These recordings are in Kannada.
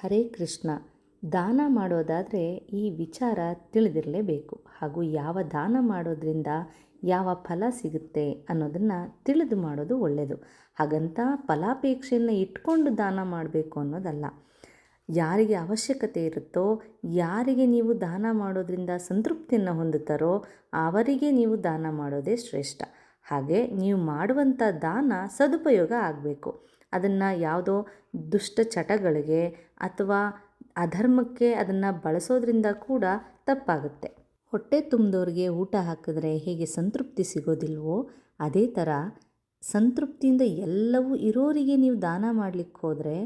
ಹರೇ ಕೃಷ್ಣ, ದಾನ ಮಾಡೋದಾದರೆ ಈ ವಿಚಾರ ತಿಳಿದಿರಲೇಬೇಕು. ಹಾಗೂ ಯಾವ ದಾನ ಮಾಡೋದ್ರಿಂದ ಯಾವ ಫಲ ಸಿಗುತ್ತೆ ಅನ್ನೋದನ್ನು ತಿಳಿದು ಮಾಡೋದು ಒಳ್ಳೆಯದು ಹಾಗಂತ ಫಲಾಪೇಕ್ಷೆಯನ್ನು ಇಟ್ಕೊಂಡು ದಾನ ಮಾಡಬೇಕು ಅನ್ನೋದಲ್ಲ. ಯಾರಿಗೆ ಅವಶ್ಯಕತೆ ಇರುತ್ತೋ, ಯಾರಿಗೆ ನೀವು ದಾನ ಮಾಡೋದ್ರಿಂದ ಸಂತೃಪ್ತಿಯನ್ನು ಹೊಂದುತ್ತಾರೋ, ಅವರಿಗೆ ನೀವು ದಾನ ಮಾಡೋದೇ ಶ್ರೇಷ್ಠ. ಹಾಗೆ ನೀವು ಮಾಡುವಂಥ ದಾನ ಸದುಪಯೋಗ ಆಗಬೇಕು. ಅದನ್ನು ಯಾವುದೋ ದುಷ್ಟ ಚಟಗಳಿಗೆ ಅಥವಾ ಅಧರ್ಮಕ್ಕೆ ಅದನ್ನು ಬಳಸೋದ್ರಿಂದ ಕೂಡ ತಪ್ಪಾಗುತ್ತೆ. ಹೊಟ್ಟೆ ತುಂಬಿದವ್ರಿಗೆ ಊಟ ಹಾಕಿದ್ರೆ ಹೇಗೆ ಸಂತೃಪ್ತಿ ಸಿಗೋದಿಲ್ವೋ, ಅದೇ ಥರ ಸಂತೃಪ್ತಿಯಿಂದ ಎಲ್ಲವೂ ಇರೋರಿಗೆ ನೀವು ದಾನ ಮಾಡಲಿಕ್ಕೆ ಹೋದರೆ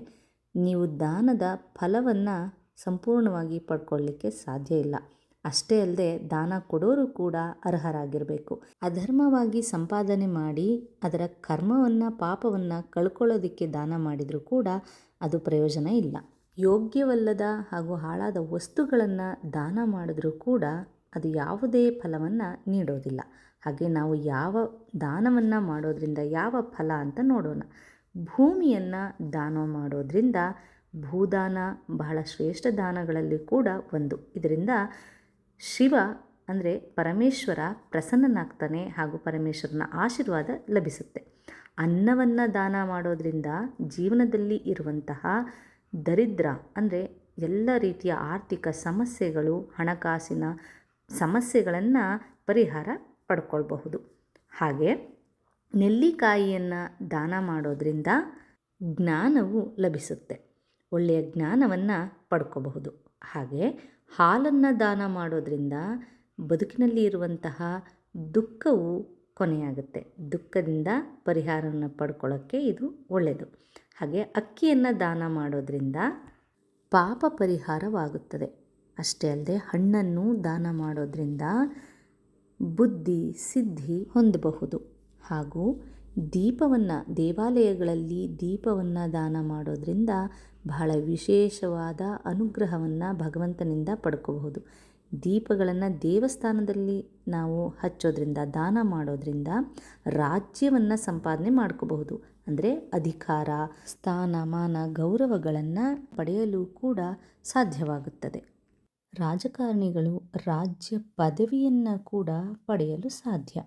ನೀವು ದಾನದ ಫಲವನ್ನು ಸಂಪೂರ್ಣವಾಗಿ ಪಡ್ಕೊಳ್ಳಿಕ್ಕೆ ಸಾಧ್ಯ ಇಲ್ಲ. ಅಷ್ಟೇ ಅಲ್ಲದೆ ದಾನ ಕೊಡೋರು ಕೂಡ ಅರ್ಹರಾಗಿರಬೇಕು. ಅಧರ್ಮವಾಗಿ ಸಂಪಾದನೆ ಮಾಡಿ ಅದರ ಕರ್ಮವನ್ನು, ಪಾಪವನ್ನು ಕಳ್ಕೊಳ್ಳೋದಕ್ಕೆ ದಾನ ಮಾಡಿದರೂ ಕೂಡ ಅದು ಪ್ರಯೋಜನ ಇಲ್ಲ. ಯೋಗ್ಯವಲ್ಲದ ಹಾಗೂ ಹಾಳಾದ ವಸ್ತುಗಳನ್ನು ದಾನ ಮಾಡಿದ್ರೂ ಕೂಡ ಅದು ಯಾವುದೇ ಫಲವನ್ನು ನೀಡೋದಿಲ್ಲ. ಹಾಗೆ ನಾವು ಯಾವ ದಾನವನ್ನು ಮಾಡೋದ್ರಿಂದ, ಯಾವ ಫಲ ಅಂತ ನೋಡೋಣ. ಭೂಮಿಯನ್ನು ದಾನ ಮಾಡೋದ್ರಿಂದ ಭೂದಾನ ಬಹಳ ಶ್ರೇಷ್ಠ ದಾನಗಳಲ್ಲಿ ಕೂಡ ಒಂದು. ಇದರಿಂದ ಶಿವ ಅಂದರೆ ಪರಮೇಶ್ವರ ಪ್ರಸನ್ನನಾಗ್ತಾನೆ ಹಾಗೂ ಪರಮೇಶ್ವರನ ಆಶೀರ್ವಾದ ಲಭಿಸುತ್ತೆ. ಅನ್ನವನ್ನು ದಾನ ಮಾಡೋದರಿಂದ ಜೀವನದಲ್ಲಿ ಇರುವಂತಹ ದರಿದ್ರ ಅಂದರೆ ಎಲ್ಲ ರೀತಿಯ ಆರ್ಥಿಕ ಸಮಸ್ಯೆಗಳು, ಹಣಕಾಸಿನ ಸಮಸ್ಯೆಗಳನ್ನು ಪರಿಹಾರ ಪಡ್ಕೊಳ್ಬಹುದು. ಹಾಗೆ ನೆಲ್ಲಿಕಾಯಿಯನ್ನು ದಾನ ಮಾಡೋದರಿಂದ ಜ್ಞಾನವು ಲಭಿಸುತ್ತೆ. ಒಳ್ಳೆಯ ಜ್ಞಾನವನ್ನು ಪಡ್ಕೋಬಹುದು. ಹಾಗೆ ಹಾಲನ್ನು ದಾನ ಮಾಡೋದ್ರಿಂದ ಬದುಕಿನಲ್ಲಿ ಇರುವಂತಹ ದುಃಖವು ಕೊನೆಯಾಗುತ್ತೆ. ದುಃಖದಿಂದ ಪರಿಹಾರವನ್ನು ಪಡ್ಕೊಳ್ಳೋಕ್ಕೆ ಇದು ಒಳ್ಳೆಯದು ಹಾಗೆ ಅಕ್ಕಿಯನ್ನು ದಾನ ಮಾಡೋದ್ರಿಂದ ಪಾಪ ಪರಿಹಾರವಾಗುತ್ತದೆ. ಅಷ್ಟೇ ಅಲ್ಲದೆ ಹಣ್ಣನ್ನು ದಾನ ಮಾಡೋದ್ರಿಂದ ಬುದ್ಧಿ, ಸಿದ್ಧಿ ಹೊಂದಬಹುದು. ಹಾಗೂ ದೀಪವನ್ನು, ದೇವಾಲಯಗಳಲ್ಲಿ ದೀಪವನ್ನು ದಾನ ಮಾಡೋದರಿಂದ ಬಹಳ ವಿಶೇಷವಾದ ಅನುಗ್ರಹವನ್ನು ಭಗವಂತನಿಂದ ಪಡ್ಕೋಬಹುದು. ದೀಪಗಳನ್ನು ದೇವಸ್ಥಾನದಲ್ಲಿ ನಾವು ಹಚ್ಚೋದ್ರಿಂದ, ದಾನ ಮಾಡೋದ್ರಿಂದ ರಾಜ್ಯವನ್ನು ಸಂಪಾದನೆ ಮಾಡ್ಕೋಬಹುದು. ಅಂದರೆ ಅಧಿಕಾರ ಸ್ಥಾನಮಾನ ಗೌರವಗಳನ್ನು ಪಡೆಯಲು ಕೂಡ ಸಾಧ್ಯವಾಗುತ್ತದೆ. ರಾಜಕಾರಣಿಗಳು ರಾಜ್ಯ ಪದವಿಯನ್ನು ಕೂಡ ಪಡೆಯಲು ಸಾಧ್ಯ.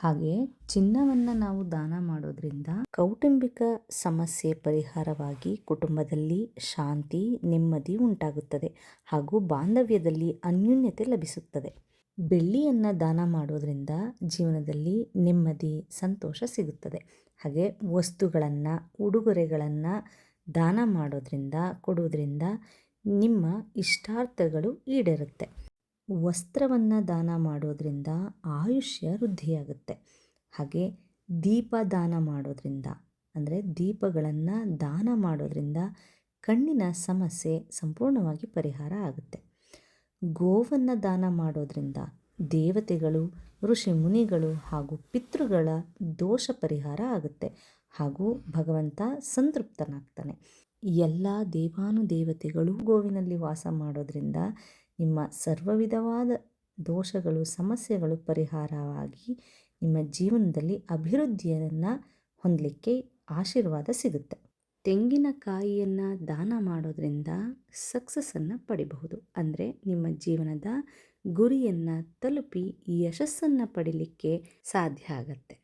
ಹಾಗೆ ಚಿನ್ನವನ್ನು ನಾವು ದಾನ ಮಾಡೋದ್ರಿಂದ ಕೌಟುಂಬಿಕ ಸಮಸ್ಯೆ ಪರಿಹಾರವಾಗಿ ಕುಟುಂಬದಲ್ಲಿ ಶಾಂತಿ, ನೆಮ್ಮದಿ ಉಂಟಾಗುತ್ತದೆ ಹಾಗೂ ಬಾಂಧವ್ಯದಲ್ಲಿ ಅನ್ಯೋನ್ಯತೆ ಲಭಿಸುತ್ತದೆ. ಬೆಳ್ಳಿಯನ್ನು ದಾನ ಮಾಡೋದ್ರಿಂದ ಜೀವನದಲ್ಲಿ ನೆಮ್ಮದಿ, ಸಂತೋಷ ಸಿಗುತ್ತದೆ. ಹಾಗೆ ವಸ್ತುಗಳನ್ನು, ಉಡುಗೊರೆಗಳನ್ನು ದಾನ ಮಾಡೋದ್ರಿಂದ ಕೊಡೋದ್ರಿಂದ ನಿಮ್ಮ ಇಷ್ಟಾರ್ಥಗಳು ಈಡೇರುತ್ತೆ. ವಸ್ತ್ರವನ್ನು ದಾನ ಮಾಡೋದ್ರಿಂದ ಆಯುಷ್ಯ ವೃದ್ಧಿಯಾಗುತ್ತೆ. ಹಾಗೆ ದೀಪ ದಾನ ಮಾಡೋದ್ರಿಂದ, ಅಂದರೆ ದೀಪಗಳನ್ನು ದಾನ ಮಾಡೋದ್ರಿಂದ ಕಣ್ಣಿನ ಸಮಸ್ಯೆ ಸಂಪೂರ್ಣವಾಗಿ ಪರಿಹಾರ ಆಗುತ್ತೆ. ಗೋವನ್ನು ದಾನ ಮಾಡೋದ್ರಿಂದ ದೇವತೆಗಳು, ಋಷಿ ಮುನಿಗಳು ಹಾಗೂ ಪಿತೃಗಳ ದೋಷ ಪರಿಹಾರ ಆಗುತ್ತೆ. ಹಾಗೂ ಭಗವಂತ ಸಂತೃಪ್ತನಾಗ್ತಾನೆ. ಎಲ್ಲ ದೇವಾನುದೇವತೆಗಳು ಗೋವಿನಲ್ಲಿ ವಾಸ ಮಾಡೋದ್ರಿಂದ ನಿಮ್ಮ ಸರ್ವವಿಧವಾದ ದೋಷಗಳು, ಸಮಸ್ಯೆಗಳು ಪರಿಹಾರವಾಗಿ ನಿಮ್ಮ ಜೀವನದಲ್ಲಿ ಅಭಿವೃದ್ಧಿಯನ್ನು ಹೊಂದಲಿಕ್ಕೆ ಆಶೀರ್ವಾದ ಸಿಗುತ್ತೆ. ತೆಂಗಿನಕಾಯಿಯನ್ನು ದಾನ ಮಾಡೋದರಿಂದ ಸಕ್ಸಸ್ಸನ್ನು ಪಡಿಬಹುದು. ಅಂದರೆ ನಿಮ್ಮ ಜೀವನದ ಗುರಿಯನ್ನು ತಲುಪಿ ಯಶಸ್ಸನ್ನು ಪಡಿಲಿಕ್ಕೆ ಸಾಧ್ಯ ಆಗತ್ತೆ.